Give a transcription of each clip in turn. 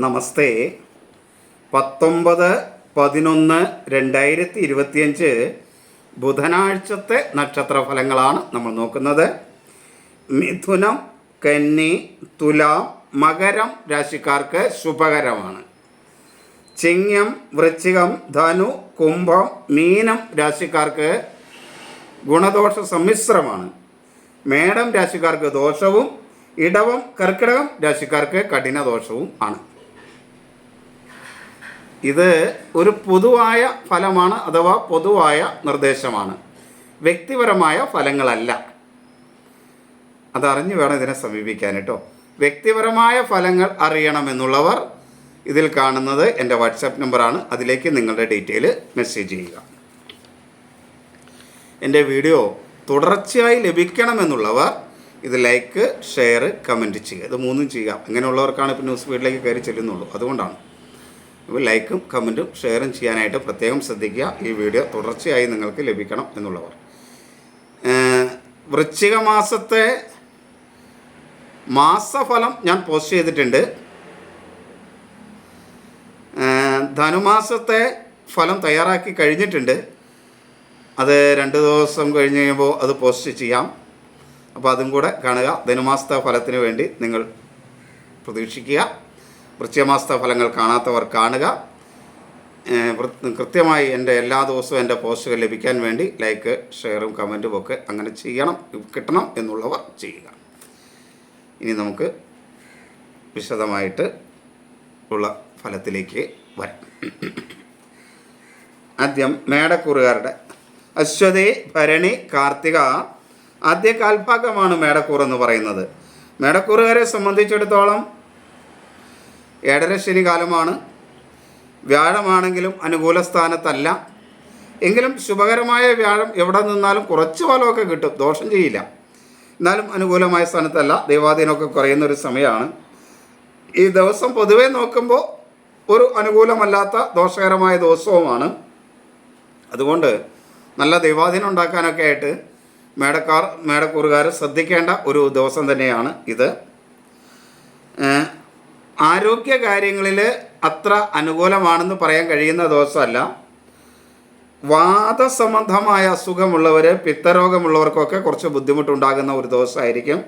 നമസ്തേ. പത്തൊമ്പത് പതിനൊന്ന് രണ്ടായിരത്തി ഇരുപത്തിയഞ്ച് ബുധനാഴ്ചത്തെ നക്ഷത്ര ഫലങ്ങളാണ് നമ്മൾ നോക്കുന്നത്. മിഥുനം കന്നി തുലാം മകരം രാശിക്കാർക്ക് ശുഭകരമാണ്. ചിങ്ങം വൃശ്ചികം ധനു കുംഭം മീനം രാശിക്കാർക്ക് ഗുണദോഷ സമ്മിശ്രമാണ്. മേടം രാശിക്കാർക്ക് ദോഷവും ഇടവം കർക്കിടകം രാശിക്കാർക്ക് കഠിന ദോഷവും ആണ്. ഇത് ഒരു പൊതുവായ ഫലമാണ് അഥവാ പൊതുവായ നിർദ്ദേശമാണ്. വ്യക്തിപരമായ ഫലങ്ങളല്ല. അതറിഞ്ഞു വേണം ഇതിനെ സമീപിക്കാൻ കേട്ടോ. വ്യക്തിപരമായ ഫലങ്ങൾ അറിയണമെന്നുള്ളവർ ഇതിൽ കാണുന്നത് എന്റെ വാട്സാപ്പ് നമ്പറാണ്. അതിലേക്ക് നിങ്ങളുടെ ഡീറ്റെയിൽ മെസ്സേജ് ചെയ്യുക. എന്റെ വീഡിയോ തുടർച്ചയായി ലഭിക്കണമെന്നുള്ളവർ ഇത് ലൈക്ക് ഷെയർ കമന്റ് ചെയ്യുക. ഇത് മൂന്നും ചെയ്യുക. അങ്ങനെയുള്ളവർക്കാണ് ഇപ്പോൾ ന്യൂസ് ഫീഡിലേക്ക് കയറി ചെല്ലുന്നുള്ളൂ. അതുകൊണ്ടാണ്. അപ്പോൾ ലൈക്കും കമന്റും ഷെയറും ചെയ്യാനായിട്ട് പ്രത്യേകം ശ്രദ്ധിക്കുക. ഈ വീഡിയോ തുടർച്ചയായി നിങ്ങൾക്ക് ലഭിക്കണം എന്നുള്ളവർ. വൃശ്ചിക മാസത്തെ മാസഫലം ഞാൻ പോസ്റ്റ് ചെയ്തിട്ടുണ്ട്. ധനുമാസത്തെ ഫലം തയ്യാറാക്കി കഴിഞ്ഞിട്ടുണ്ട്. അത് രണ്ട് ദിവസം കഴിഞ്ഞ് കഴിയുമ്പോൾ അത് പോസ്റ്റ് ചെയ്യാം. അപ്പോൾ അതും കൂടെ കാണുക. ധനുമാസത്തെ ഫലത്തിന് വേണ്ടി നിങ്ങൾ പ്രതീക്ഷിക്കുക. വൃശ്ചികമാസത്തെ ഫലങ്ങൾ കാണാത്തവർ കാണുക. കൃത്യമായി എന്റെ എല്ലാ ദിവസവും എന്റെ പോസ്റ്റുകൾ ലഭിക്കാൻ വേണ്ടി ലൈക്ക് ഷെയറും കമന്റും ഒക്കെ അങ്ങനെ ചെയ്യണം കിട്ടണം എന്നുള്ളവർ ചെയ്യുക. ഇനി നമുക്ക് വിശദമായിട്ട് ഉള്ള ഫലത്തിലേക്ക് വരാം. ആദ്യം മേടക്കൂറുകാരുടെ അശ്വതി ഭരണി കാർത്തിക ആദ്യ കാൽഭാഗമാണ് മേടക്കൂർ എന്ന് പറയുന്നത്. മേടക്കൂറുകാരെ സംബന്ധിച്ചിടത്തോളം ഏഴര ശനി കാലമാണ് വ്യാഴമാണെങ്കിലും അനുകൂല സ്ഥാനത്തല്ല എങ്കിലും ശുഭകരമായ വ്യാഴം എവിടെ നിന്നാലും കുറച്ച് ഫലമൊക്കെ കിട്ടും. ദോഷം ചെയ്യില്ല. എന്നാലും അനുകൂലമായ സ്ഥാനത്തല്ല. ദൈവാധീനമൊക്കെ കുറയുന്ന ഒരു സമയമാണ്. ഈ ദിവസം പൊതുവെ നോക്കുമ്പോൾ ഒരു അനുകൂലമല്ലാത്ത ദോഷകരമായ ദിവസവുമാണ്. അതുകൊണ്ട് നല്ല ദൈവാധീനം ഉണ്ടാക്കാനൊക്കെ ആയിട്ട് മേടക്കാർ മേടക്കൂറുകാർ ശ്രദ്ധിക്കേണ്ട ഒരു ദിവസം തന്നെയാണ് ഇത്. ആരോഗ്യ കാര്യങ്ങളിൽ അത്ര അനുകൂലമാണെന്ന് പറയാൻ കഴിയുന്ന ദിവസമല്ല. വാദസംബന്ധമായ അസുഖമുള്ളവർ പിത്തരോഗമുള്ളവർക്കൊക്കെ കുറച്ച് ബുദ്ധിമുട്ടുണ്ടാകുന്ന ഒരു ദിവസമായിരിക്കും.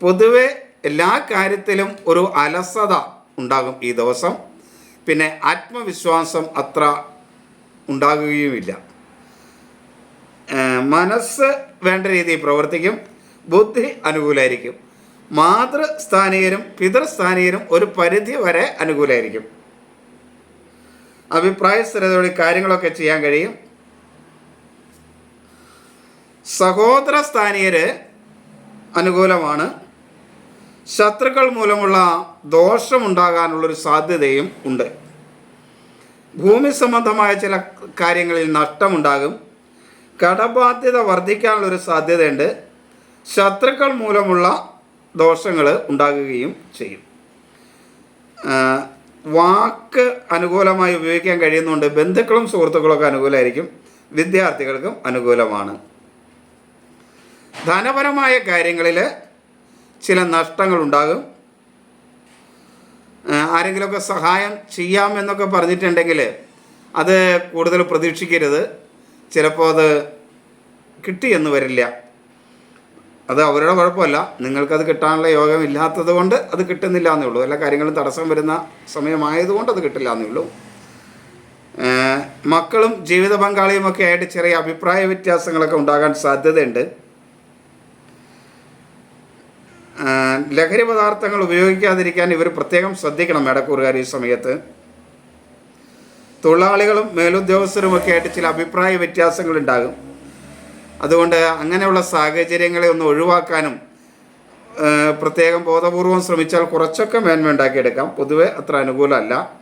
പൊതുവെ എല്ലാ കാര്യത്തിലും ഒരു അലസത ഉണ്ടാകും ഈ ദിവസം. പിന്നെ ആത്മവിശ്വാസം അത്ര ഉണ്ടാകുകയുമില്ല. മനസ്സ് വേണ്ട രീതിയിൽ പ്രവർത്തിക്കും. ബുദ്ധി അനുകൂലമായിരിക്കും മാതൃസ്ഥാനീയരും പിതൃസ്ഥാനീയരും ഒരു പരിധി വരെ അനുകൂലമായിരിക്കും. അഭിപ്രായ സ്ഥിരതയോടെ കാര്യങ്ങളൊക്കെ ചെയ്യാൻ കഴിയും. സഹോദര സ്ഥാനീയര് അനുകൂലമാണ്. ശത്രുക്കൾ മൂലമുള്ള ദോഷമുണ്ടാകാനുള്ളൊരു സാധ്യതയും ഉണ്ട്. ഭൂമി സംബന്ധമായ ചില കാര്യങ്ങളിൽ നഷ്ടമുണ്ടാകും. കടബാധ്യത വർദ്ധിക്കാനുള്ളൊരു സാധ്യതയുണ്ട്. ശത്രുക്കൾ മൂലമുള്ള ദോഷങ്ങൾ ഉണ്ടാകുകയും ചെയ്യും. വാക്ക് അനുകൂലമായി ഉപയോഗിക്കാൻ കഴിയുന്നുണ്ട് ബന്ധുക്കളും സുഹൃത്തുക്കളൊക്കെ അനുകൂലമായിരിക്കും വിദ്യാർത്ഥികൾക്കും അനുകൂലമാണ്. ധനപരമായ കാര്യങ്ങളിൽ ചില നഷ്ടങ്ങളുണ്ടാകും ആരെങ്കിലുമൊക്കെ സഹായം ചെയ്യാമെന്നൊക്കെ പറഞ്ഞിട്ടുണ്ടെങ്കിൽ അത് കൂടുതൽ പ്രതീക്ഷിക്കരുത്. ചിലപ്പോൾ അത് കിട്ടിയെന്ന് വരില്ല. അത് അവരുടെ കുഴപ്പമല്ല. നിങ്ങൾക്കത് കിട്ടാനുള്ള യോഗം ഇല്ലാത്തത് കൊണ്ട് അത് കിട്ടുന്നില്ല എന്നേ ഉള്ളൂ. എല്ലാ കാര്യങ്ങളും തടസ്സം വരുന്ന സമയമായതുകൊണ്ട് അത് കിട്ടില്ല എന്നേ ഉള്ളൂ. മക്കളും ജീവിത പങ്കാളിയും ഒക്കെ ആയിട്ട് ചെറിയ അഭിപ്രായ വ്യത്യാസങ്ങളൊക്കെ ഉണ്ടാകാൻ സാധ്യതയുണ്ട്. ലഹരി പദാർത്ഥങ്ങൾ ഉപയോഗിക്കാതിരിക്കാൻ ഇവർ പ്രത്യേകം ശ്രദ്ധിക്കണം മേടക്കൂറുകാർ ഈ സമയത്ത്. തൊഴിലാളികളും മേലുദ്യോഗസ്ഥരുമൊക്കെ ആയിട്ട് ചില അഭിപ്രായ വ്യത്യാസങ്ങൾ ഉണ്ടാകും അതുകൊണ്ട് അങ്ങനെയുള്ള സാഹചര്യങ്ങളെ ഒന്ന് ഒഴിവാക്കാനും പ്രത്യേകം ബോധപൂർവം ശ്രമിച്ചാൽ കുറച്ചൊക്കെ മേന്മ ഉണ്ടാക്കിയെടുക്കാം. പൊതുവെ അത്ര അനുകൂലമല്ല.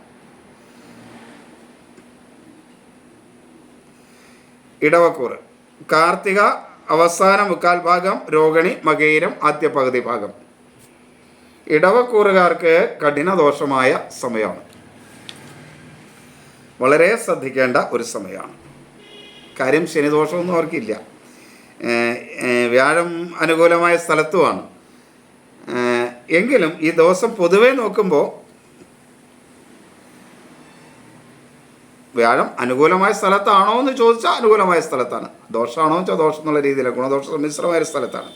ഇടവക്കൂറ്. കാർത്തിക അവസാന മുക്കാൽ ഭാഗം രോഹിണി മകയിരം ആദ്യ പകുതി ഭാഗം. ഇടവക്കൂറുകാർക്ക് കഠിന ദോഷമായ സമയമാണ്. വളരെ ശ്രദ്ധിക്കേണ്ട ഒരു സമയമാണ്. കാര്യം ശനിദോഷമൊന്നും അവർക്കില്ല. വ്യാഴം അനുകൂലമായ സ്ഥലത്തുമാണ്. എങ്കിലും ഈ ദിവസം പൊതുവെ നോക്കുമ്പോൾ വ്യാഴം അനുകൂലമായ സ്ഥലത്താണോ എന്ന് ചോദിച്ചാൽ അനുകൂലമായ സ്ഥലത്താണ്. ദോഷമാണോ എന്ന് വെച്ചാൽ ദോഷം എന്നുള്ള രീതിയിൽ ഗുണദോഷ മിശ്രമായ സ്ഥലത്താണ്.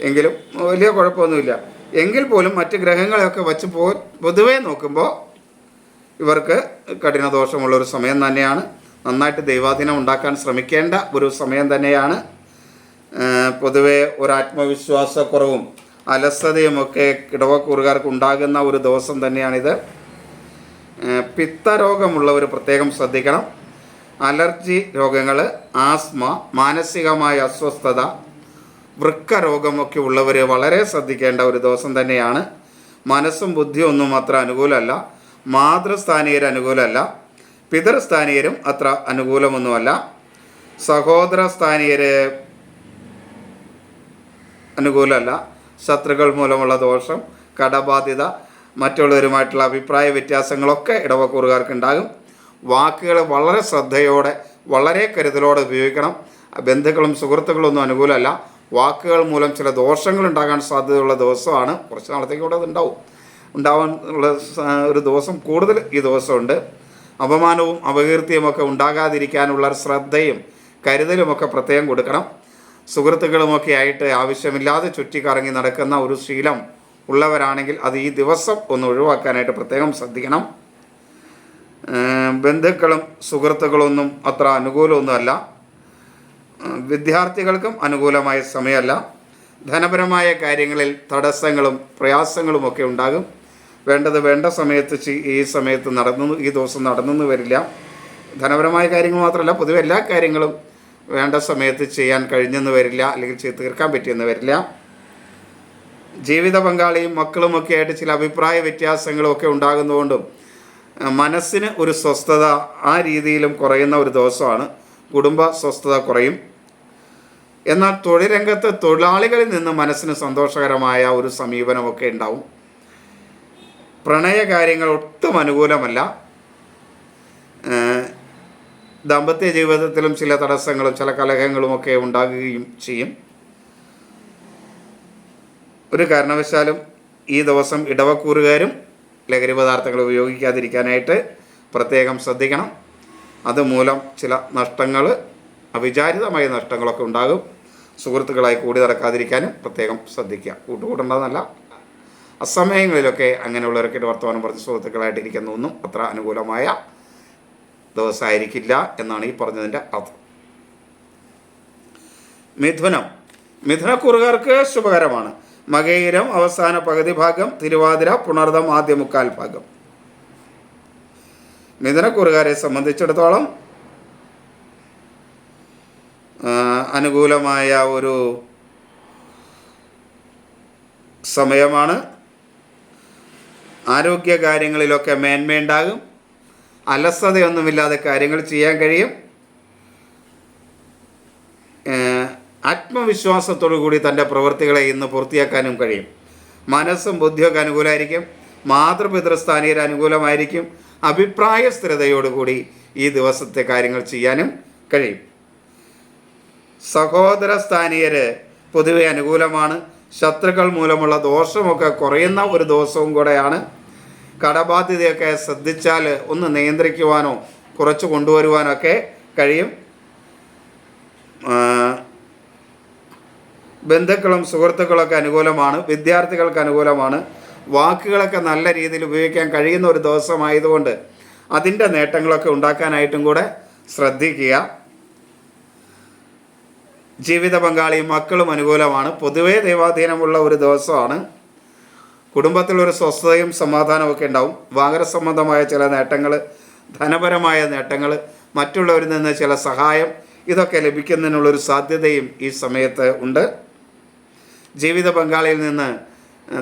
എങ്കിലും വലിയ കുഴപ്പമൊന്നുമില്ല. എങ്കിൽ പോലും മറ്റ് ഗ്രഹങ്ങളെയൊക്കെ വച്ച് പോ പൊതുവേ നോക്കുമ്പോൾ ഇവർക്ക് കഠിനദോഷമുള്ളൊരു സമയം തന്നെയാണ്. നന്നായിട്ട് ദൈവാധീനം ഉണ്ടാക്കാൻ ശ്രമിക്കേണ്ട ഒരു സമയം തന്നെയാണ്. പൊതുവെ ഒരു ആത്മവിശ്വാസക്കുറവും അലസതയുമൊക്കെ കിടവക്കൂറുകാർക്ക് ഉണ്ടാകുന്ന ഒരു ദിവസം തന്നെയാണിത്. പിത്തരോഗമുള്ളവർ പ്രത്യേകം ശ്രദ്ധിക്കണം. അലർജി രോഗങ്ങൾ ആസ്മ മാനസികമായ അസ്വസ്ഥത വൃക്ക രോഗമൊക്കെ ഉള്ളവർ വളരെ ശ്രദ്ധിക്കേണ്ട ഒരു ദിവസം തന്നെയാണ്. മനസ്സും ബുദ്ധിയും ഒന്നും അത്ര അനുകൂലമല്ല. മാതൃസ്ഥാനീയർ അനുകൂലമല്ല പിതൃസ്ഥാനീയരും അത്ര അനുകൂലമൊന്നുമല്ല. സഹോദര സ്ഥാനീയര് അനുകൂലമല്ല. ശത്രുക്കൾ മൂലമുള്ള ദോഷം കടബാധ്യത മറ്റുള്ളവരുമായിട്ടുള്ള അഭിപ്രായ വ്യത്യാസങ്ങളൊക്കെ ഇടവക്കൂറുകാർക്ക് ഉണ്ടാകും വാക്കുകൾ വളരെ ശ്രദ്ധയോടെ വളരെ കരുതലോടെ ഉപയോഗിക്കണം. ബന്ധുക്കളും സുഹൃത്തുക്കളും ഒന്നും അനുകൂലമല്ല. വാക്കുകൾ മൂലം ചില ദോഷങ്ങൾ ഉണ്ടാകാൻ സാധ്യതയുള്ള ദിവസമാണ്. കുറച്ച് നാളത്തേക്ക് ഇവിടെ അത് ഉണ്ടാവും. ഉണ്ടാവാനുള്ള ഒരു ദിവസം കൂടുതൽ ഈ ദിവസമുണ്ട്. അപമാനവും അപകീർത്തിയുമൊക്കെ ഉണ്ടാകാതിരിക്കാനുള്ള ശ്രദ്ധയും കരുതലുമൊക്കെ പ്രത്യേകം കൊടുക്കണം. സുഹൃത്തുക്കളുമൊക്കെ ആയിട്ട് ആവശ്യമില്ലാതെ ചുറ്റിക്കറങ്ങി നടക്കുന്ന ഒരു ശീലം ഉള്ളവരാണെങ്കിൽ അത് ഈ ദിവസം ഒന്ന് ഒഴിവാക്കാനായിട്ട് പ്രത്യേകം ശ്രദ്ധിക്കണം. ബന്ധുക്കളും സുഹൃത്തുക്കളൊന്നും അത്ര അനുകൂലമൊന്നുമല്ല. വിദ്യാർത്ഥികൾക്കും അനുകൂലമായ സമയമല്ല. ധനപരമായ കാര്യങ്ങളിൽ തടസ്സങ്ങളും പ്രയാസങ്ങളുമൊക്കെ ഉണ്ടാകും. വേണ്ടത് വേണ്ട സമയത്ത് ഈ സമയത്ത് നടന്നു ഈ ദിവസം നടന്നെന്ന് വരില്ല. ധനപരമായ കാര്യങ്ങൾ മാത്രമല്ല പൊതുവെ എല്ലാ കാര്യങ്ങളും വേണ്ട സമയത്ത് ചെയ്യാൻ കഴിഞ്ഞെന്ന് വരില്ല അല്ലെങ്കിൽ ചെയ്ത് തീർക്കാൻ പറ്റിയെന്ന് വരില്ല. ജീവിത പങ്കാളിയും മക്കളുമൊക്കെ ആയിട്ട് ചില അഭിപ്രായ വ്യത്യാസങ്ങളും ഒക്കെ ഉണ്ടാകുന്നതുകൊണ്ടും മനസ്സിന് ഒരു സ്വസ്ഥത ആ രീതിയിലും കുറയുന്ന ഒരു ദിവസമാണ്. കുടുംബ സ്വസ്ഥത കുറയും. എന്നാൽ തൊഴിൽ രംഗത്ത് തൊഴിലാളികളിൽ നിന്ന് മനസ്സിന് സന്തോഷകരമായ ഒരു സമീപനമൊക്കെ ഉണ്ടാവും. പ്രണയ കാര്യങ്ങൾ ഒട്ടും അനുകൂലമല്ല. ദാമ്പത്യ ജീവിതത്തിലും ചില തടസ്സങ്ങളും ചില കലഹങ്ങളും ഒക്കെ ഉണ്ടാകുകയും ചെയ്യും. ഒരു കാരണവശാലും ഈ ദിവസം ഇടവക്കൂറുകാരും ലഹരി പദാർത്ഥങ്ങൾ ഉപയോഗിക്കാതിരിക്കാനായിട്ട് പ്രത്യേകം ശ്രദ്ധിക്കണം. അതുമൂലം ചില നഷ്ടങ്ങൾ അവിചാരിതമായ നഷ്ടങ്ങളൊക്കെ ഉണ്ടാകും. സുഹൃത്തുക്കളായി കൂടി നടക്കാതിരിക്കാനും പ്രത്യേകം ശ്രദ്ധിക്കുക. കൂട്ടുകൂടേണ്ടതെന്നല്ല അസമയങ്ങളിലൊക്കെ അങ്ങനെയുള്ളവരൊക്കെ വർത്തമാനം പറഞ്ഞ് സുഹൃത്തുക്കളായിട്ട് ഇരിക്കുന്നതൊന്നും അത്ര അനുകൂലമായ ദിവസമായിരിക്കില്ല എന്നാണ് ഈ പറഞ്ഞതിന്റെ അർത്ഥം. മിഥുനം. മിഥുനക്കുറുകാർക്ക് ശുഭകരമാണ്. മകയിരം അവസാന പകുതി ഭാഗം തിരുവാതിര പുണർദം ആദ്യ മുക്കാൽ ഭാഗം. മിഥുനക്കുറുകാരെ സംബന്ധിച്ചിടത്തോളം അനുകൂലമായ ഒരു സമയമാണ്. ആരോഗ്യ കാര്യങ്ങളിലൊക്കെ മേന്മയുണ്ടാകും. അലസതയൊന്നുമില്ലാതെ കാര്യങ്ങൾ ചെയ്യാൻ കഴിയും. ആത്മവിശ്വാസത്തോടു കൂടി തന്റെ പ്രവൃത്തികളെ ഇന്ന് പൂർത്തിയാക്കാനും കഴിയും. മനസ്സും ബുദ്ധിയൊക്കെ അനുകൂലമായിരിക്കും മാതൃപിതൃസ്ഥാനീയർ അനുകൂലമായിരിക്കും. അഭിപ്രായ സ്ഥിരതയോടുകൂടി ഈ ദിവസത്തെ കാര്യങ്ങൾ ചെയ്യാനും കഴിയും. സഹോദര സ്ഥാനീയർ പൊതുവെ അനുകൂലമാണ്. ശത്രുക്കൾ മൂലമുള്ള ദോഷമൊക്കെ കുറയുന്ന ഒരു ദിവസവും കൂടെയാണ് കടബാധ്യതയൊക്കെ ശ്രദ്ധിച്ചാൽ ഒന്ന് നിയന്ത്രിക്കുവാനോ കുറച്ച് കൊണ്ടുവരുവാനോ ഒക്കെ കഴിയും ബന്ധുക്കളും സുഹൃത്തുക്കളൊക്കെ അനുകൂലമാണ് വിദ്യാർത്ഥികൾക്ക് അനുകൂലമാണ്. വാക്കുകളൊക്കെ നല്ല രീതിയിൽ ഉപയോഗിക്കാൻ കഴിയുന്ന ഒരു ദിവസമായതുകൊണ്ട് അതിന്റെ നേട്ടങ്ങളൊക്കെ ഉണ്ടാക്കാനായിട്ടും കൂടെ ശ്രദ്ധിക്കുക. ജീവിത പങ്കാളിയും മക്കളും അനുകൂലമാണ്. പൊതുവേ ദൈവാധീനമുള്ള ഒരു ദിവസമാണ്. കുടുംബത്തിൽ ഒരു സ്വസ്ഥതയും സമാധാനവും ഒക്കെ ഉണ്ടാവും. വാഹന സംബന്ധമായ ചില നേട്ടങ്ങൾ ധനപരമായ നേട്ടങ്ങൾ മറ്റുള്ളവരിൽ നിന്ന് ചില സഹായം ഇതൊക്കെ ലഭിക്കുന്നതിനുള്ളൊരു സാധ്യതയും ഈ സമയത്ത് ഉണ്ട്. ജീവിത പങ്കാളിയിൽ നിന്ന്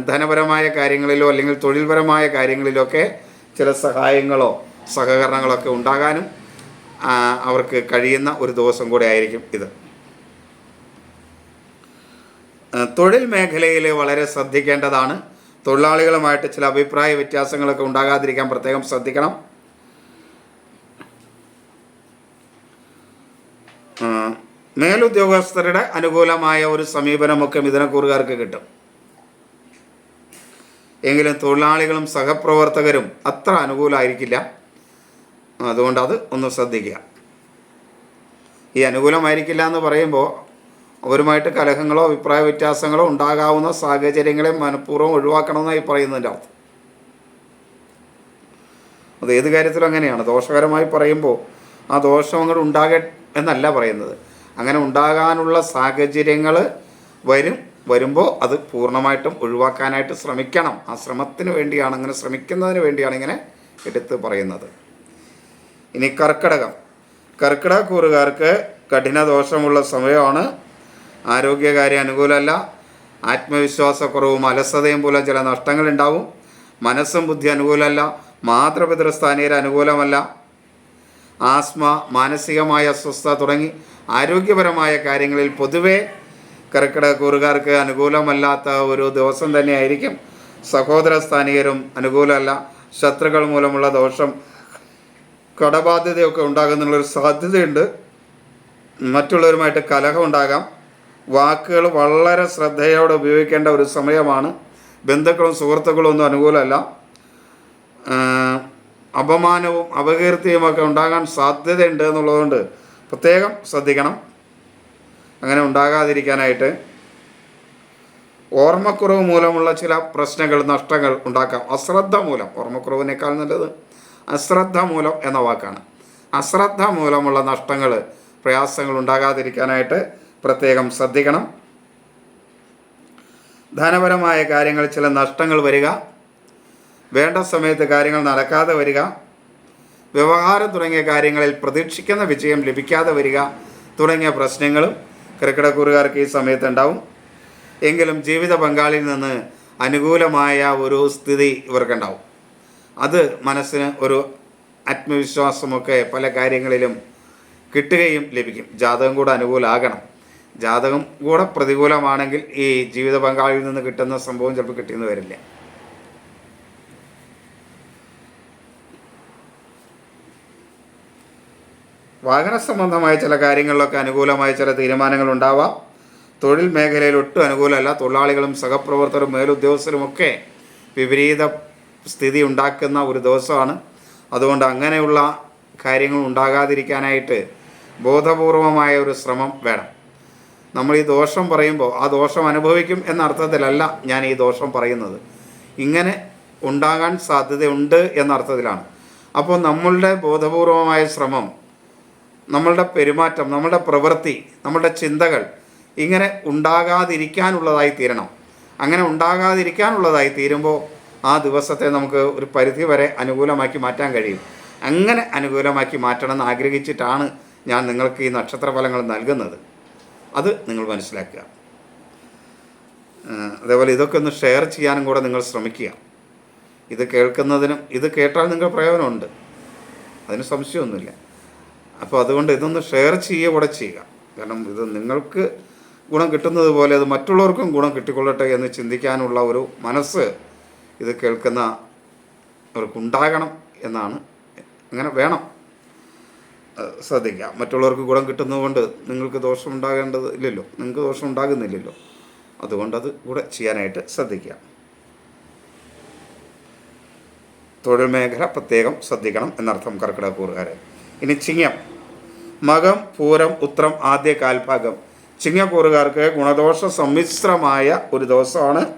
ധനപരമായ കാര്യങ്ങളിലോ അല്ലെങ്കിൽ തൊഴിൽപരമായ കാര്യങ്ങളിലൊക്കെ ചില സഹായങ്ങളോ സഹകരണങ്ങളൊക്കെ ഉണ്ടാകാനും അവർക്ക് കഴിയുന്ന ഒരു ദിവസം കൂടെ ആയിരിക്കും ഇത്. തൊഴിൽ മേഖലയിൽ വളരെ ശ്രദ്ധിക്കേണ്ടതാണ്. തൊഴിലാളികളുമായിട്ട് ചില അഭിപ്രായ വ്യത്യാസങ്ങളൊക്കെ ഉണ്ടാകാതിരിക്കാൻ പ്രത്യേകം ശ്രദ്ധിക്കണം. മേലുദ്യോഗസ്ഥരുടെ അനുകൂലമായ ഒരു സമീപനമൊക്കെ മിഥുനക്കൂറുകാർക്ക് കിട്ടും. എങ്കിലും തൊഴിലാളികളും സഹപ്രവർത്തകരും അത്ര അനുകൂലമായിരിക്കില്ല അതുകൊണ്ട് അത് ഒന്ന് ശ്രദ്ധിക്കുക. ഈ അനുകൂലമായിരിക്കില്ല എന്ന് പറയുമ്പോൾ അവരുമായിട്ട് കലഹങ്ങളോ അഭിപ്രായ വ്യത്യാസങ്ങളോ ഉണ്ടാകാവുന്ന സാഹചര്യങ്ങളെ മനഃപൂർവം ഒഴിവാക്കണമെന്നായി പറയുന്നതിന്റെ അർത്ഥം. അത് ഏത് കാര്യത്തിലും അങ്ങനെയാണ്. ദോഷകരമായി പറയുമ്പോൾ ആ ദോഷം അങ്ങോട്ട് ഉണ്ടാക എന്നല്ല പറയുന്നത്. അങ്ങനെ ഉണ്ടാകാനുള്ള സാഹചര്യങ്ങൾ വരും വരുമ്പോൾ അത് പൂർണമായിട്ടും ഒഴിവാക്കാനായിട്ട് ശ്രമിക്കണം. ആ ശ്രമത്തിന് വേണ്ടിയാണ് അങ്ങനെ ശ്രമിക്കുന്നതിന് വേണ്ടിയാണ് ഇങ്ങനെ എടുത്ത് പറയുന്നത്. ഇനി കർക്കിടകം. കർക്കിടക കൂറുകാർക്ക് കഠിന ദോഷമുള്ള സമയമാണ്. ആരോഗ്യകാര്യ അനുകൂലമല്ല. ആത്മവിശ്വാസക്കുറവും അലസതയും പോലെ ചില നഷ്ടങ്ങളുണ്ടാവും. മനസ്സും ബുദ്ധി അനുകൂലമല്ല. മാതൃപിതൃസ്ഥാനീയർ അനുകൂലമല്ല. ആസ്മ മാനസികമായ അസ്വസ്ഥത തുടങ്ങി ആരോഗ്യപരമായ കാര്യങ്ങളിൽ പൊതുവെ കർക്കിടക കൂറുകാർക്ക് അനുകൂലമല്ലാത്ത ഒരു ദിവസം തന്നെയായിരിക്കും. സഹോദര സ്ഥാനീയരും അനുകൂലമല്ല. ശത്രുക്കൾ മൂലമുള്ള ദോഷം കടബാധ്യതയൊക്കെ ഉണ്ടാകുന്നുള്ളൊരു സാധ്യതയുണ്ട്. മറ്റുള്ളവരുമായിട്ട് കലഹം ഉണ്ടാകാം. വാക്കുകൾ വളരെ ശ്രദ്ധയോടെ ഉപയോഗിക്കേണ്ട ഒരു സമയമാണ്. ബന്ധുക്കളും സുഹൃത്തുക്കളും ഒന്നും അനുകൂലമല്ല. അപമാനവും അപകീർത്തിയുമൊക്കെ ഉണ്ടാകാൻ സാധ്യതയുണ്ട് എന്നുള്ളതുകൊണ്ട് പ്രത്യേകം ശ്രദ്ധിക്കണം. അങ്ങനെ ഉണ്ടാകാതിരിക്കാനായിട്ട് ഓർമ്മക്കുറവ് മൂലമുള്ള ചില പ്രശ്നങ്ങൾ നഷ്ടങ്ങൾ ഉണ്ടാക്കാം. അശ്രദ്ധ മൂലം. ഓർമ്മക്കുറവിനേക്കാൾ നല്ലത് അശ്രദ്ധ മൂലം എന്ന വാക്കാണ്. അശ്രദ്ധ മൂലമുള്ള നഷ്ടങ്ങൾ പ്രയാസങ്ങൾ ഉണ്ടാകാതിരിക്കാനായിട്ട് പ്രത്യേകം ശ്രദ്ധിക്കണം. ധനപരമായ കാര്യങ്ങൾ ചില നഷ്ടങ്ങൾ വരിക. വേണ്ട സമയത്ത് കാര്യങ്ങൾ നടക്കാതെ വരിക. വ്യവഹാരം തുടങ്ങിയ കാര്യങ്ങളിൽ പ്രതീക്ഷിക്കുന്ന വിജയം ലഭിക്കാതെ വരിക തുടങ്ങിയ പ്രശ്നങ്ങളും ക്രിക്കറ്റക്കൂറുകാർക്ക് ഈ സമയത്ത് ഉണ്ടാവും. എങ്കിലും ജീവിത പങ്കാളിയിൽ നിന്ന് അനുകൂലമായ ഒരു സ്ഥിതി ഇവർക്കുണ്ടാവും അത് മനസ്സിന് ഒരു ആത്മവിശ്വാസമൊക്കെ പല കാര്യങ്ങളിലും കിട്ടുകയും ലഭിക്കും. ജാതകം കൂടെ അനുകൂലമാകണം. ജാതകം കൂടെ പ്രതികൂലമാണെങ്കിൽ ഈ ജീവിത പങ്കാളിയിൽ നിന്ന് കിട്ടുന്ന സംഭവം ചിലപ്പോൾ കിട്ടിയെന്ന് വരില്ല. വാഹന സംബന്ധമായ ചില കാര്യങ്ങളിലൊക്കെ അനുകൂലമായ ചില തീരുമാനങ്ങൾ ഉണ്ടാവാം. തൊഴിൽ മേഖലയിൽ ഒട്ടും അനുകൂലമല്ല. തൊഴിലാളികളും സഹപ്രവർത്തകരും മേലുദ്യോഗസ്ഥരും ഒക്കെ വിപരീത സ്ഥിതി ഉണ്ടാക്കുന്ന ഒരു ദിവസമാണ്. അതുകൊണ്ട് അങ്ങനെയുള്ള കാര്യങ്ങൾ ഉണ്ടാകാതിരിക്കാനായിട്ട് ബോധപൂർവമായ ഒരു ശ്രമം വേണം. നമ്മൾ ഈ ദോഷം പറയുമ്പോൾ ആ ദോഷം അനുഭവിക്കും എന്ന അർത്ഥത്തിലല്ല ഞാൻ ഈ ദോഷം പറയുന്നത്. ഇങ്ങനെ ഉണ്ടാകാൻ സാധ്യതയുണ്ട് എന്ന അർത്ഥത്തിലാണ്. അപ്പോൾ നമ്മളുടെ ബോധപൂർവമായ ശ്രമം നമ്മളുടെ പെരുമാറ്റം നമ്മളുടെ പ്രവൃത്തി നമ്മളുടെ ചിന്തകൾ ഇങ്ങനെ ഉണ്ടാകാതിരിക്കാനുള്ളതായി തീരണം. അങ്ങനെ ഉണ്ടാകാതിരിക്കാനുള്ളതായി തീരുമ്പോൾ ആ ദിവസത്തെ നമുക്ക് ഒരു പരിധി വരെ അനുകൂലമാക്കി മാറ്റാൻ കഴിയും. അങ്ങനെ അനുകൂലമാക്കി മാറ്റണമെന്ന് ആഗ്രഹിച്ചിട്ടാണ് ഞാൻ നിങ്ങൾക്ക് ഈ നക്ഷത്രഫലങ്ങൾ നൽകുന്നത്. അത് നിങ്ങൾ മനസ്സിലാക്കുക. അതേപോലെ ഇതൊക്കെ ഒന്ന് ഷെയർ ചെയ്യാനും കൂടെ നിങ്ങൾ ശ്രമിക്കുക. ഇത് കേൾക്കുന്നതിനും ഇത് കേട്ടാൽ നിങ്ങൾ പ്രയോജനമുണ്ട്. അതിന് സംശയമൊന്നുമില്ല. അപ്പോൾ അതുകൊണ്ട് ഇതൊന്ന് ഷെയർ ചെയ്യുക കൂടെ ചെയ്യുക. കാരണം ഇത് നിങ്ങൾക്ക് ഗുണം കിട്ടുന്നത് പോലെ അത് മറ്റുള്ളവർക്കും ഗുണം കിട്ടിക്കൊള്ളട്ടെ എന്ന് ചിന്തിക്കാനുള്ള ഒരു മനസ്സ് ഇത് കേൾക്കുന്ന അവർക്കുണ്ടാകണം എന്നാണ്. അങ്ങനെ വേണം. അത് ശ്രദ്ധിക്കുക മറ്റുള്ളവർക്ക് ഗുണം കിട്ടുന്നതുകൊണ്ട് നിങ്ങൾക്ക് ദോഷം ഉണ്ടാകേണ്ടത് ഇല്ലല്ലോ. നിങ്ങൾക്ക് ദോഷം ഉണ്ടാകുന്നില്ലല്ലോ. അതുകൊണ്ടത് കൂടെ ചെയ്യാനായിട്ട് ശ്രദ്ധിക്കുക തൊഴിൽ മേഖല പ്രത്യേകം ശ്രദ്ധിക്കണം എന്നർത്ഥം കർക്കിടകൂറുകാരെ ഇനി ചിങ്ങം. മകം പൂരം ഉത്രം ആദ്യ കാൽഭാഗം. ചിങ്ങക്കൂറുകാർക്ക് ഗുണദോഷ സമ്മിശ്രമായ ഒരു ദിവസമാണ്.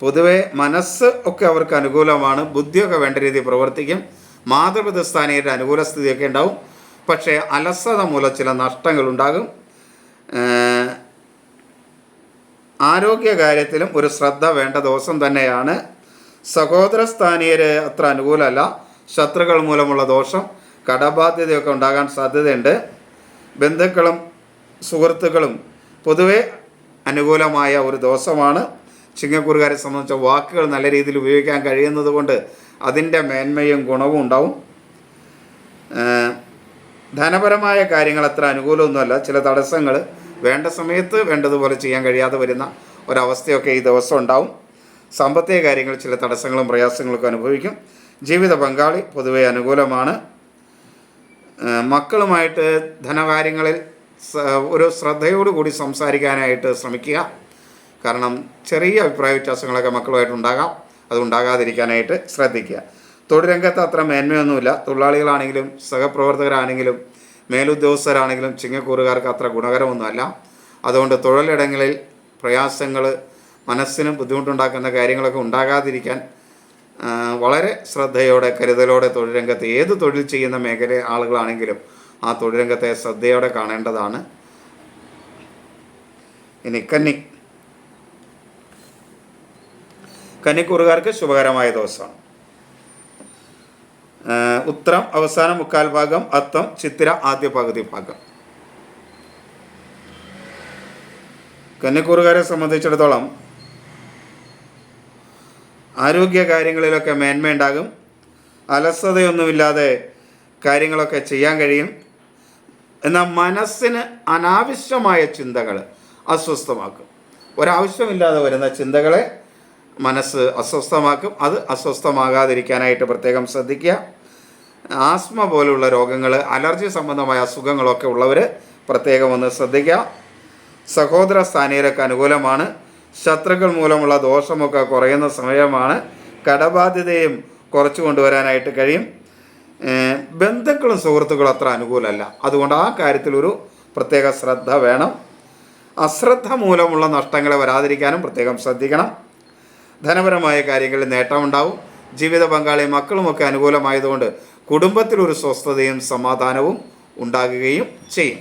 പൊതുവെ മനസ്സ് ഒക്കെ അവർക്ക് അനുകൂലമാണ്. ബുദ്ധിയൊക്കെ വേണ്ട രീതിയിൽ പ്രവർത്തിക്കും. മാതൃപിതസ്ഥാനീയരുടെ അനുകൂല സ്ഥിതിയൊക്കെ ഉണ്ടാവും. പക്ഷേ അലസത മൂലം ചില നഷ്ടങ്ങളുണ്ടാകും ആരോഗ്യകാര്യത്തിലും ഒരു ശ്രദ്ധ വേണ്ട ദിവസം തന്നെയാണ്. സഹോദര സ്ഥാനീയര് അത്ര അനുകൂലമല്ല. ശത്രുക്കൾ മൂലമുള്ള ദോഷം കടബാധ്യതയൊക്കെ ഉണ്ടാകാൻ സാധ്യതയുണ്ട്. ബന്ധുക്കളും സുഹൃത്തുക്കളും പൊതുവെ അനുകൂലമായ ഒരു ദിവസമാണ്. ചിങ്ങക്കുറുകാരെ സംബന്ധിച്ച വാക്കുകൾ നല്ല രീതിയിൽ ഉപയോഗിക്കാൻ കഴിയുന്നത് കൊണ്ട് അതിന്റെ മേന്മയും ഗുണവും ഉണ്ടാവും. ധനപരമായ കാര്യങ്ങൾ അത്ര അനുകൂലമൊന്നുമല്ല. ചില തടസ്സങ്ങൾ വേണ്ട സമയത്ത് വേണ്ടതുപോലെ ചെയ്യാൻ കഴിയാതെ വരുന്ന ഒരവസ്ഥയൊക്കെ ഈ ദിവസം ഉണ്ടാവും. സാമ്പത്തിക കാര്യങ്ങൾ ചില തടസ്സങ്ങളും പ്രയാസങ്ങളൊക്കെ അനുഭവിക്കും. ജീവിത പങ്കാളി പൊതുവെ അനുകൂലമാണ്. മക്കളുമായിട്ട് ധനകാര്യങ്ങളിൽ ഒരു ശ്രദ്ധയോടുകൂടി സംസാരിക്കാനായിട്ട് ശ്രമിക്കുക. കാരണം ചെറിയ അഭിപ്രായ വ്യത്യാസങ്ങളൊക്കെ മക്കളുമായിട്ട് ഉണ്ടാകാം അത് ഉണ്ടാകാതിരിക്കാനായിട്ട് ശ്രദ്ധിക്കുക. തൊഴിൽ രംഗത്ത് അത്ര മേന്മയൊന്നുമില്ല. തൊഴിലാളികളാണെങ്കിലും സഹപ്രവർത്തകരാണെങ്കിലും മേലുദ്യോഗസ്ഥരാണെങ്കിലും ചിങ്ങക്കൂറുകാർക്ക് അത്ര ഗുണകരമൊന്നുമല്ല. അതുകൊണ്ട് തൊഴിലിടങ്ങളിൽ പ്രയാസങ്ങൾ മനസ്സിനും ബുദ്ധിമുട്ടുണ്ടാക്കുന്ന കാര്യങ്ങളൊക്കെ ഉണ്ടാകാതിരിക്കാൻ വളരെ ശ്രദ്ധയോടെ കരുതലോടെ തൊഴിൽ രംഗത്ത് ഏത് തൊഴിൽ ചെയ്യുന്ന മേഖല ആളുകളാണെങ്കിലും ആ തൊഴിൽ രംഗത്തെ ശ്രദ്ധയോടെ കാണേണ്ടതാണ്. ഇനി കന്നി കന്നിക്കൂറുകാർക്ക് ശുഭകരമായ ദിവസമാണ്. ഉത്തരം അവസാന മുക്കാൽ ഭാഗം അത്തം ചിത്തിര ആദ്യ പകുതി ഭാഗം. കന്നിക്കൂറുകാരെ സംബന്ധിച്ചിടത്തോളം ആരോഗ്യ കാര്യങ്ങളിലൊക്കെ മേന്മയുണ്ടാകും. അലസതയൊന്നുമില്ലാതെ കാര്യങ്ങളൊക്കെ ചെയ്യാൻ കഴിയും. എന്നാൽ മനസ്സിന് അനാവശ്യമായ ചിന്തകൾ അസ്വസ്ഥമാക്കും. ഒരാവശ്യമില്ലാതെ വരുന്ന ചിന്തകളെ മനസ്സ് അസ്വസ്ഥമാക്കും. അത് അസ്വസ്ഥമാകാതിരിക്കാനായിട്ട് പ്രത്യേകം ശ്രദ്ധിക്കുക. ആസ്മ പോലുള്ള രോഗങ്ങൾ അലർജി സംബന്ധമായ അസുഖങ്ങളൊക്കെ ഉള്ളവർ പ്രത്യേകം ഒന്ന് ശ്രദ്ധിക്കുക. സഹോദര സ്ഥാനീയരൊക്കെ അനുകൂലമാണ്. ശത്രുക്കൾ മൂലമുള്ള ദോഷമൊക്കെ കുറയുന്ന സമയമാണ്. കടബാധ്യതയും കുറച്ചു കൊണ്ടുവരാനായിട്ട് കഴിയും. ബന്ധുക്കളും സുഹൃത്തുക്കളും അത്ര അനുകൂലമല്ല. അതുകൊണ്ട് ആ കാര്യത്തിലൊരു പ്രത്യേക ശ്രദ്ധ വേണം. അശ്രദ്ധ മൂലമുള്ള നഷ്ടങ്ങളെ വരാതിരിക്കാനും പ്രത്യേകം ശ്രദ്ധിക്കണം. ധനപരമായ കാര്യങ്ങളിൽ നേട്ടമുണ്ടാവും. ജീവിത പങ്കാളി മക്കളുമൊക്കെ അനുകൂലമായതുകൊണ്ട് കുടുംബത്തിലൊരു സ്വസ്ഥതയും സമാധാനവും ഉണ്ടാകുകയും ചെയ്യും.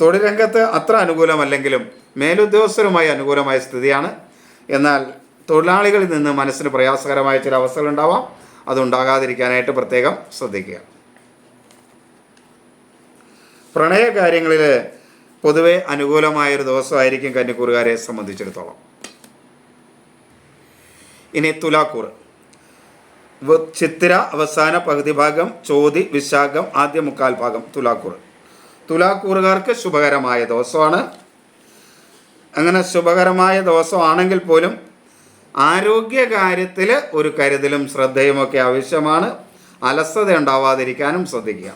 തൊഴിൽ രംഗത്ത് അത്ര അനുകൂലമല്ലെങ്കിലും മേലുദ്യോഗസ്ഥരുമായി അനുകൂലമായ സ്ഥിതിയാണ്. എന്നാൽ തൊഴിലാളികളിൽ നിന്ന് മനസ്സിന് പ്രയാസകരമായ ചില അവസ്ഥകളുണ്ടാവാം. അതുണ്ടാകാതിരിക്കാനായിട്ട് പ്രത്യേകം ശ്രദ്ധിക്കുക. പ്രണയ കാര്യങ്ങളിൽ പൊതുവെ അനുകൂലമായൊരു ദിവസമായിരിക്കും കന്നിക്കൂറുകാരെ സംബന്ധിച്ചിടത്തോളം. ഇനി തുലാക്കൂർ ചിത്തിര അവസാന പകുതി ഭാഗം ചോതി വിശാഖം ആദ്യ മുക്കാൽ ഭാഗം തുലാക്കൂർ തുലാക്കൂറുകാർക്ക് ശുഭകരമായ ദിവസമാണ്. അങ്ങനെ ശുഭകരമായ ദിവസമാണെങ്കിൽ പോലും ആരോഗ്യ കാര്യത്തിൽ ഒരു കരുതലും ശ്രദ്ധയുമൊക്കെ ആവശ്യമാണ്. അലസത ഉണ്ടാവാതിരിക്കാനും ശ്രദ്ധിക്കുക.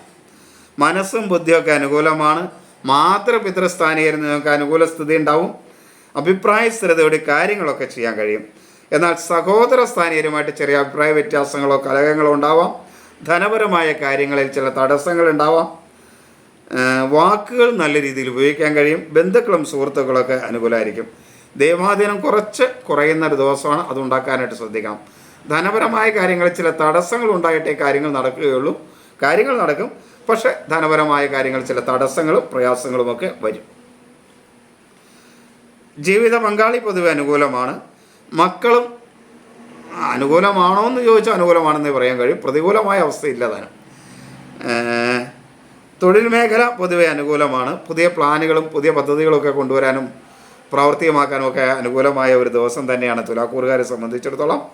മനസ്സും ബുദ്ധിയൊക്കെ അനുകൂലമാണ്. മാതൃപിതൃസ്ഥാനീകരിൽ നിങ്ങൾക്ക് അനുകൂല സ്ഥിതി ഉണ്ടാവും. അഭിപ്രായ സ്ഥിരതയോടെ കാര്യങ്ങളൊക്കെ ചെയ്യാൻ കഴിയും. എന്നാൽ സഹോദര സ്ഥാനീയരുമായിട്ട് ചെറിയ അഭിപ്രായ വ്യത്യാസങ്ങളോ കലഹങ്ങളോ ഉണ്ടാവാം. ധനപരമായ കാര്യങ്ങളിൽ ചില തടസ്സങ്ങൾ ഉണ്ടാവാം. വാക്കുകൾ നല്ല രീതിയിൽ ഉപയോഗിക്കാൻ കഴിയും. ബന്ധുക്കളും സുഹൃത്തുക്കളൊക്കെ അനുകൂലമായിരിക്കും ദൈവാധീനം കുറച്ച് കുറയുന്ന ഒരു ദിവസമാണ് അതുണ്ടാക്കാനായിട്ട് ശ്രദ്ധിക്കാം. ധനപരമായ കാര്യങ്ങളിൽ ചില തടസ്സങ്ങൾ ഉണ്ടായിട്ടേ കാര്യങ്ങൾ നടക്കുകയുള്ളൂ. കാര്യങ്ങൾ നടക്കും. പക്ഷേ ധനപരമായ കാര്യങ്ങൾ ചില തടസ്സങ്ങളും പ്രയാസങ്ങളുമൊക്കെ വരും. ജീവിത പങ്കാളി പൊതുവെ അനുകൂലമാണ്. മക്കളും അനുകൂലമാണോ എന്ന് ചോദിച്ചാൽ അനുകൂലമാണെന്നേ പറയാൻ കഴിയും. പ്രതികൂലമായ അവസ്ഥയില്ല താനും. തൊഴിൽ മേഖല പൊതുവെ അനുകൂലമാണ്. പുതിയ പ്ലാനുകളും പുതിയ പദ്ധതികളൊക്കെ കൊണ്ടുവരാനും പ്രാവർത്തികമാക്കാനും ഒക്കെ അനുകൂലമായ ഒരു ദിവസം തന്നെയാണ് തുലാക്കൂറുകാരെ സംബന്ധിച്ചിടത്തോളം.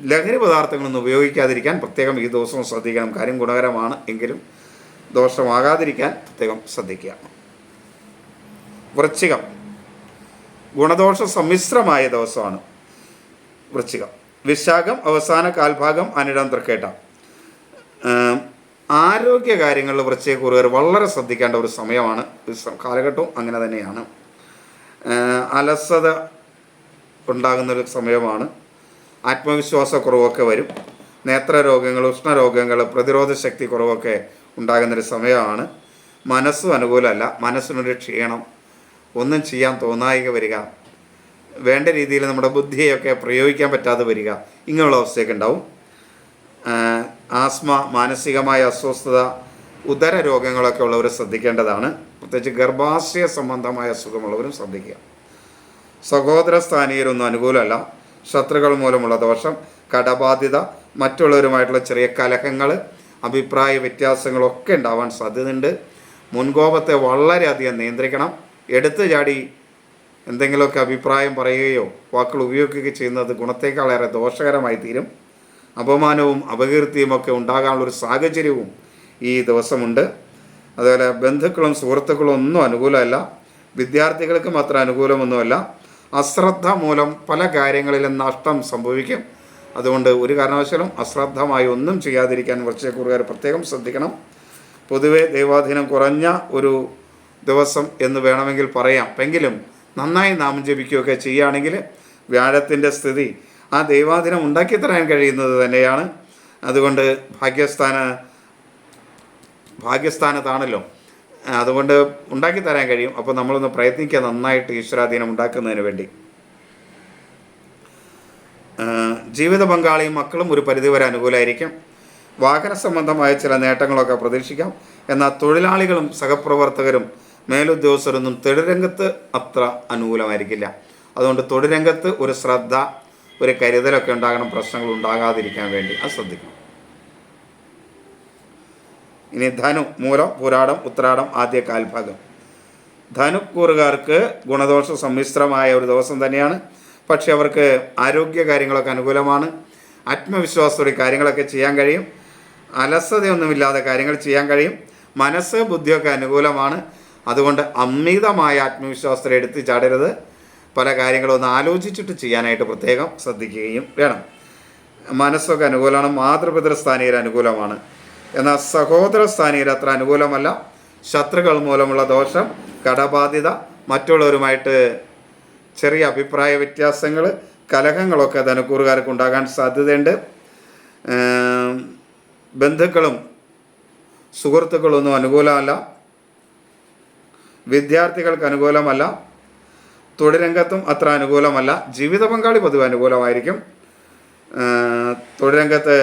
ലഹരി പദാർത്ഥങ്ങളൊന്നും ഉപയോഗിക്കാതിരിക്കാൻ പ്രത്യേകം ഈ ദിവസവും ശ്രദ്ധിക്കണം. കാര്യം ഗുണകരമാണ് എങ്കിലും ദോഷമാകാതിരിക്കാൻ പ്രത്യേകം ശ്രദ്ധിക്കുക. വൃശ്ചികം. ഗുണദോഷ സമ്മിശ്രമായ ദിവസമാണ് വൃശ്ചികം. വിശാഖം അവസാന കാൽഭാഗം അനിടം തൃക്കേട്ട ആരോഗ്യ കാര്യങ്ങളിൽ വൃശ്ചികക്കൂറുകാർ വളരെ ശ്രദ്ധിക്കേണ്ട ഒരു സമയമാണ്. കാലഘട്ടവും അങ്ങനെ തന്നെയാണ്. അലസത ഉണ്ടാകുന്നൊരു സമയമാണ്. ആത്മവിശ്വാസക്കുറവൊക്കെ വരും. നേത്രരോഗങ്ങൾ ഉഷ്ണരോഗങ്ങൾ പ്രതിരോധ ശക്തി കുറവൊക്കെ ഉണ്ടാകുന്നൊരു സമയമാണ്. മനസ്സും അനുകൂലമല്ല. മനസ്സിനൊരു ക്ഷീണം ഒന്നും ചെയ്യാൻ തോന്നായിക വരിക. വേണ്ട രീതിയിൽ നമ്മുടെ ബുദ്ധിയൊക്കെ പ്രയോഗിക്കാൻ പറ്റാതെ വരിക. ഇങ്ങനെയുള്ള അവസ്ഥയൊക്കെ ഉണ്ടാവും. ആസ്മ മാനസികമായ അസ്വസ്ഥത ഉദര രോഗങ്ങളൊക്കെ ഉള്ളവർ ശ്രദ്ധിക്കേണ്ടതാണ്. പ്രത്യേകിച്ച് ഗർഭാശയ സംബന്ധമായ അസുഖമുള്ളവരും ശ്രദ്ധിക്കുക. സഹോദര സ്ഥാനീയരൊന്നും അനുകൂലമല്ല. ശത്രുക്കൾ മൂലമുള്ള ദോഷം കടബാധ്യത മറ്റുള്ളവരുമായിട്ടുള്ള ചെറിയ കലഹങ്ങൾ അഭിപ്രായ വ്യത്യാസങ്ങളൊക്കെ ഉണ്ടാവാൻ സാധ്യതയുണ്ട്. മുൻകോപത്തെ വളരെയധികം നിയന്ത്രിക്കണം. എടുത്തു ചാടി എന്തെങ്കിലുമൊക്കെ അഭിപ്രായം പറയുകയോ വാക്കുകൾ ഉപയോഗിക്കുകയോ ചെയ്യുന്നത് ഗുണത്തേക്കാളേറെ ദോഷകരമായി തീരും. അപമാനവും അപകീർത്തിയും ഒക്കെ ഉണ്ടാകാനുള്ളൊരു സാഹചര്യവും ഈ ദിവസമുണ്ട്. അതുപോലെ ബന്ധുക്കളും സുഹൃത്തുക്കളും ഒന്നും അനുകൂലമല്ല. വിദ്യാർത്ഥികൾക്ക് മാത്രം അനുകൂലമൊന്നുമല്ല. അശ്രദ്ധ മൂലം പല കാര്യങ്ങളിലും നഷ്ടം സംഭവിക്കും. അതുകൊണ്ട് ഒരു കാരണവശാലും അശ്രദ്ധമായി ഒന്നും ചെയ്യാതിരിക്കാൻ വൃശ്ചികക്കുറുകാർ പ്രത്യേകം ശ്രദ്ധിക്കണം. പൊതുവെ ദൈവാധീനം കുറഞ്ഞ ഒരു ദിവസം എന്ന് വേണമെങ്കിൽ പറയാം. എങ്കിലും നന്നായി നാമം ജപിക്കുകയൊക്കെ ചെയ്യുകയാണെങ്കിൽ വ്യാഴത്തിന്റെ സ്ഥിതി ആ ദൈവാദിനം ഉണ്ടാക്കി തരാൻ കഴിയുന്നത് തന്നെയാണ്. അതുകൊണ്ട് ഭാഗ്യസ്ഥാന ഭാഗ്യസ്ഥാനത്താണല്ലോ. അതുകൊണ്ട് ഉണ്ടാക്കി തരാൻ കഴിയും. അപ്പോൾ നമ്മളൊന്ന് പ്രയത്നിക്കുക നന്നായിട്ട് ഈശ്വരാധീനം ഉണ്ടാക്കുന്നതിന് വേണ്ടി. ജീവിത പങ്കാളിയും മക്കളും ഒരു പരിധിവരെ അനുകൂലമായിരിക്കും വാഹന സംബന്ധമായ ചില നേട്ടങ്ങളൊക്കെ പ്രതീക്ഷിക്കാം. എന്നാൽ തൊഴിലാളികളും സഹപ്രവർത്തകരും മേലുദ്യോഗസ്ഥരൊന്നും തൊഴിലരംഗത്ത് അത്ര അനുകൂലമായിരിക്കില്ല. അതുകൊണ്ട് തൊഴിലരംഗത്ത് ഒരു ശ്രദ്ധ ഒരു കരുതലൊക്കെ ഉണ്ടാകണം പ്രശ്നങ്ങൾ ഉണ്ടാകാതിരിക്കാൻ വേണ്ടി. അത് ശ്രദ്ധിക്കണം. ഇനി ധനു മൂലം പുരാടം ഉത്രാടം ആദ്യ കാൽഭാഗം. ധനുക്കൂറുകാർക്ക് ഗുണദോഷ സമ്മിശ്രമായ ഒരു ദിവസം തന്നെയാണ്. പക്ഷെ അവർക്ക് ആരോഗ്യ കാര്യങ്ങളൊക്കെ അനുകൂലമാണ്. ആത്മവിശ്വാസത്തോടെ കാര്യങ്ങളൊക്കെ ചെയ്യാൻ കഴിയും. അലസതയൊന്നുമില്ലാതെ കാര്യങ്ങൾ ചെയ്യാൻ കഴിയും. മനസ്സ് ബുദ്ധിയൊക്കെ അനുകൂലമാണ്. അതുകൊണ്ട് അമിതമായ ആത്മവിശ്വാസത്തിൽ എടുത്ത് ചാടരുത്. പല കാര്യങ്ങളും ഒന്ന് ആലോചിച്ചിട്ട് ചെയ്യാനായിട്ട് പ്രത്യേകം ശ്രദ്ധിക്കുകയും വേണം. മനസ്സൊക്കെ അനുകൂലമാണ് മാതൃപിതൃസ്ഥാനീയർ അനുകൂലമാണ്. എന്നാൽ സഹോദര സ്ഥാനീയർ അത്ര അനുകൂലമല്ല. ശത്രുക്കൾ മൂലമുള്ള ദോഷം കടബാധ്യത മറ്റുള്ളവരുമായിട്ട് ചെറിയ അഭിപ്രായ വ്യത്യാസങ്ങൾ കലഹങ്ങളൊക്കെ ധനക്കൂറുകാർക്ക് ഉണ്ടാകാൻ സാധ്യതയുണ്ട്. ബന്ധുക്കളും സുഹൃത്തുക്കളൊന്നും അനുകൂലമല്ല. വിദ്യാർത്ഥികൾക്ക് അനുകൂലമല്ല തൊഴിലംഗത്തും അത്ര അനുകൂലമല്ല. ജീവിത പങ്കാളി പൊതുവെ അനുകൂലമായിരിക്കും. തൊഴിലംഗത്ത്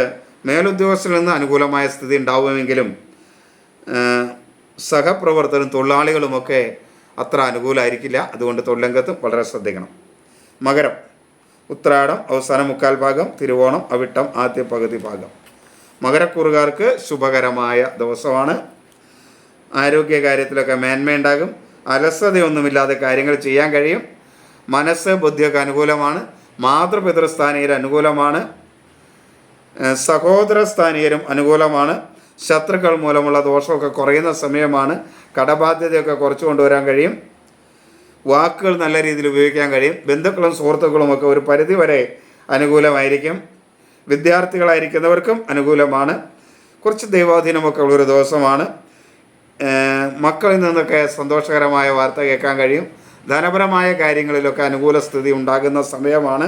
മേലുദ്യോഗസ്ഥരിൽ നിന്ന് അനുകൂലമായ സ്ഥിതി ഉണ്ടാവുമെങ്കിലും സഹപ്രവർത്തകരും തൊഴിലാളികളുമൊക്കെ അത്ര അനുകൂലമായിരിക്കില്ല. അതുകൊണ്ട് തൊഴിലംഗത്തും വളരെ ശ്രദ്ധിക്കണം. മകരം ഉത്രാടം അവസാന മുക്കാൽ ഭാഗം തിരുവോണം അവിട്ടം ആദ്യ പകുതി ഭാഗം. മകരക്കൂറുകാർക്ക് ശുഭകരമായ ദിവസമാണ്. ആരോഗ്യ കാര്യത്തിലൊക്കെ മേന്മയുണ്ടാകും അലസതയൊന്നുമില്ലാതെ കാര്യങ്ങൾ ചെയ്യാൻ കഴിയും. മനസ്സ് ബുദ്ധിയൊക്കെ അനുകൂലമാണ്. മാതൃപിതൃസ്ഥാനീയർ അനുകൂലമാണ്. സഹോദര സ്ഥാനീയരും അനുകൂലമാണ്. ശത്രുക്കൾ മൂലമുള്ള ദോഷമൊക്കെ കുറയുന്ന സമയമാണ് കടബാധ്യതയൊക്കെ കുറച്ചു കൊണ്ടുവരാൻ കഴിയും. വാക്കുകൾ നല്ല രീതിയിൽ ഉപയോഗിക്കാൻ കഴിയും. ബന്ധുക്കളും സുഹൃത്തുക്കളും ഒക്കെ ഒരു പരിധി വരെ അനുകൂലമായിരിക്കും. വിദ്യാർത്ഥികളായിരിക്കുന്നവർക്കും അനുകൂലമാണ്. കുറച്ച് ദൈവാധീനമൊക്കെ ഉള്ളൊരു ദിവസമാണ്. മക്കളിൽ നിന്നൊക്കെ സന്തോഷകരമായ വാർത്ത കേൾക്കാൻ കഴിയും. ധനപരമായ കാര്യങ്ങളിലൊക്കെ അനുകൂല സ്ഥിതി ഉണ്ടാകുന്ന സമയമാണ്.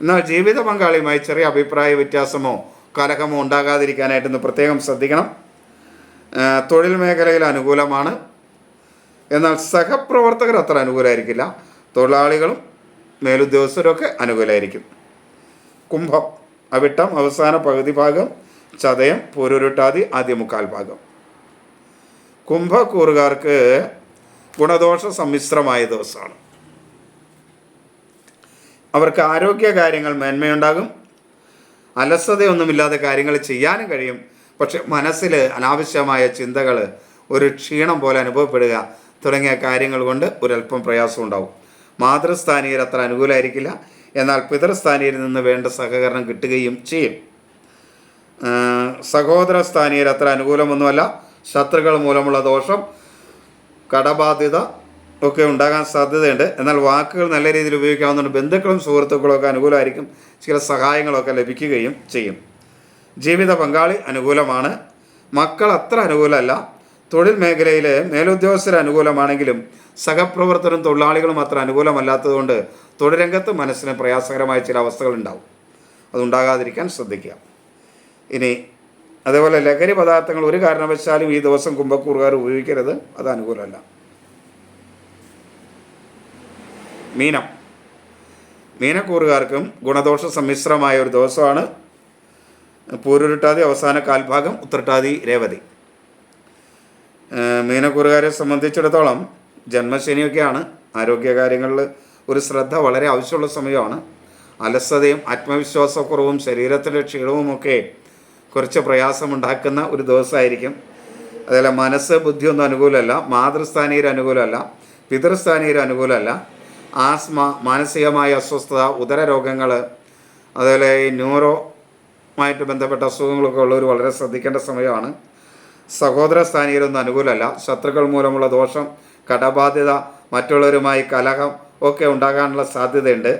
എന്നാൽ ജീവിത പങ്കാളിയുമായി ചെറിയ അഭിപ്രായ വ്യത്യാസമോ കലഹമോ ഉണ്ടാകാതിരിക്കാനായിട്ട് ഇന്ന് പ്രത്യേകം ശ്രദ്ധിക്കണം. തൊഴിൽ മേഖലയിൽ അനുകൂലമാണ്. എന്നാൽ സഹപ്രവർത്തകർ അത്ര അനുകൂലമായിരിക്കില്ല തൊഴിലാളികളും മേലുദ്യോഗസ്ഥരൊക്കെ അനുകൂലമായിരിക്കും കുംഭം അവിട്ടം അവസാന പകുതി ഭാഗം ചതയം പൂരുരുട്ടാതി ആദ്യ മുക്കാൽ ഭാഗം. കുംഭക്കൂറുകാർക്ക് ഗുണദോഷ സമ്മിശ്രമായ ദിവസമാണ്. അവർക്ക് ആരോഗ്യ കാര്യങ്ങൾ മേന്മയുണ്ടാകും. അലസതയൊന്നുമില്ലാതെ കാര്യങ്ങൾ ചെയ്യാനും കഴിയും. പക്ഷെ മനസ്സിൽ അനാവശ്യമായ ചിന്തകൾ ഒരു ക്ഷീണം പോലെ അനുഭവപ്പെടുക തുടങ്ങിയ കാര്യങ്ങൾ കൊണ്ട് ഒരല്പം പ്രയാസം ഉണ്ടാവും. മാതൃസ്ഥാനീയർ അത്ര അനുകൂലമായിരിക്കില്ല എന്നാൽ പിതൃസ്ഥാനീയരിൽ നിന്ന് വേണ്ട സഹകരണം കിട്ടുകയും ചെയ്യും. ആ, സഹോദര സ്ഥാനീയർ അത്ര അനുകൂലമൊന്നുമല്ല. ശത്രുക്കൾ മൂലമുള്ള ദോഷം കടബാധ്യത ഒക്കെ ഉണ്ടാകാൻ സാധ്യതയുണ്ട്. എന്നാൽ വാക്കുകൾ നല്ല രീതിയിൽ ഉപയോഗിക്കാവുന്നതുകൊണ്ട് ബന്ധുക്കളും സുഹൃത്തുക്കളും ഒക്കെ അനുകൂലമായിരിക്കും. ചില സഹായങ്ങളൊക്കെ ലഭിക്കുകയും ചെയ്യും. ജീവിത പങ്കാളി അനുകൂലമാണ്. മക്കൾ അത്ര അനുകൂലമല്ല. തൊഴിൽ മേഖലയിലെ മേലുദ്യോഗസ്ഥർ അനുകൂലമാണെങ്കിലും സഹപ്രവർത്തനം തൊഴിലാളികളും അത്ര അനുകൂലമല്ലാത്തതുകൊണ്ട് തൊഴിൽരംഗത്ത് മനസ്സിന് പ്രയാസകരമായ ചില അവസ്ഥകൾ ഉണ്ടാവും. അതുണ്ടാകാതിരിക്കാൻ ശ്രദ്ധിക്കുക. ഇനി അതേപോലെ ലഹരി പദാർത്ഥങ്ങൾ ഒരു കാരണവശാലും ഈ ദിവസം കുംഭക്കൂറുകാർ ഉപയോഗിക്കരുത്. അത് അനുകൂലമല്ല. മീനം. മീനക്കൂറുകാർക്കും ഗുണദോഷ സമ്മിശ്രമായ ഒരു ദിവസമാണ് പൂരുരുട്ടാതി അവസാന കാൽഭാഗം ഉത്രട്ടാതി രേവതി. മീനക്കൂറുകാരെ സംബന്ധിച്ചിടത്തോളം ജന്മശനിയൊക്കെയാണ്. ആരോഗ്യകാര്യങ്ങളിൽ ഒരു ശ്രദ്ധ വളരെ ആവശ്യമുള്ള സമയമാണ്. അലസതയും ആത്മവിശ്വാസക്കുറവും ശരീരത്തിന്റെ ക്ഷീണവുമൊക്കെ കുറച്ച് പ്രയാസമുണ്ടാക്കുന്ന ഒരു ദിവസമായിരിക്കും. അതേപോലെ മനസ്സ് ബുദ്ധിയൊന്നും അനുകൂലമല്ല മാതൃസ്ഥാനീയർ അനുകൂലമല്ല പിതൃസ്ഥാനീയർ അനുകൂലമല്ല. ആസ്മ മാനസികമായ അസ്വസ്ഥത ഉദര രോഗങ്ങൾ അതേപോലെ ഈ ന്യൂറോമായിട്ട് ബന്ധപ്പെട്ട അസുഖങ്ങളൊക്കെ ഉള്ളവർ വളരെ ശ്രദ്ധിക്കേണ്ട സമയമാണ്. സഹോദര സ്ഥാനീയരൊന്നും അനുകൂലമല്ല. ശത്രുക്കൾ മൂലമുള്ള ദോഷം കടബാധ്യത മറ്റുള്ളവരുമായി കലഹം ഒക്കെ ഉണ്ടാകാനുള്ള സാധ്യതയുണ്ട്.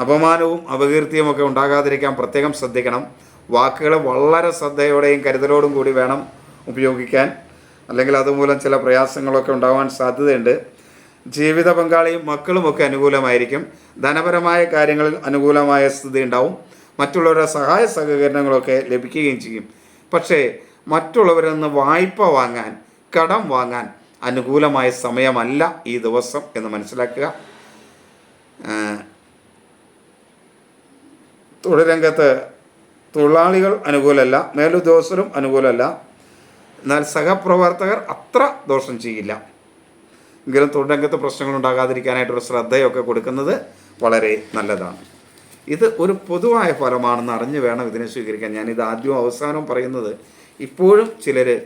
അപമാനവും അപകീർത്തിയും ഒക്കെ ഉണ്ടാകാതിരിക്കാൻ പ്രത്യേകം ശ്രദ്ധിക്കണം. വാക്കുകൾ വളരെ ശ്രദ്ധയോടെയും കരുതലോടും കൂടി വേണം ഉപയോഗിക്കാൻ. അല്ലെങ്കിൽ അതുമൂലം ചില പ്രയാസങ്ങളൊക്കെ ഉണ്ടാവാൻ സാധ്യതയുണ്ട്. ജീവിത പങ്കാളിയും മക്കളുമൊക്കെ അനുകൂലമായിരിക്കും. ധനപരമായ കാര്യങ്ങളിൽ അനുകൂലമായ സ്ഥിതി ഉണ്ടാവും. മറ്റുള്ളവരുടെ സഹായ സഹകരണങ്ങളൊക്കെ ലഭിക്കുകയും ചെയ്യും. പക്ഷേ മറ്റുള്ളവരിൽ നിന്ന് വായ്പ വാങ്ങാൻ കടം വാങ്ങാൻ അനുകൂലമായ സമയമല്ല ഈ ദിവസം എന്ന് മനസ്സിലാക്കുക. തൊഴിൽ രംഗത്ത് തൊഴിലാളികൾ അനുകൂലമല്ല മേലുദ്യോഗസ്ഥരും അനുകൂലമല്ല. എന്നാൽ സഹപ്രവർത്തകർ അത്ര ദോഷം ചെയ്യില്ല. എങ്കിലും തൊഴിലംഗത്ത് പ്രശ്നങ്ങൾ ഉണ്ടാകാതിരിക്കാനായിട്ടൊരു ശ്രദ്ധയൊക്കെ കൊടുക്കുന്നത് വളരെ നല്ലതാണ്. ഇത് ഒരു പൊതുവായ ഫലമാണെന്ന് അറിഞ്ഞു വേണം ഇതിനെ സ്വീകരിക്കാൻ. ഞാനിത് ആദ്യവും അവസാനവും പറയുന്നത് ഇപ്പോഴും ചിലർ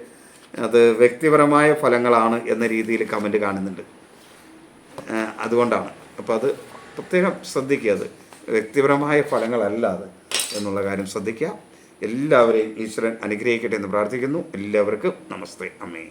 അത് വ്യക്തിപരമായ ഫലങ്ങളാണ് എന്ന രീതിയിൽ കമന്റ് കാണുന്നുണ്ട്. അതുകൊണ്ടാണ്. അപ്പോൾ അത് പ്രത്യേകം ശ്രദ്ധിക്കുക. അത് വ്യക്തിപരമായ ഫലങ്ങളല്ല അത്. എന്നുള്ള കാര്യം ശ്രദ്ധിക്കുക. എല്ലാവരെയും ഈശ്വരൻ അനുഗ്രഹിക്കട്ടെ എന്ന് പ്രാർത്ഥിക്കുന്നു. എല്ലാവർക്കും നമസ്തേ. അമ്മേ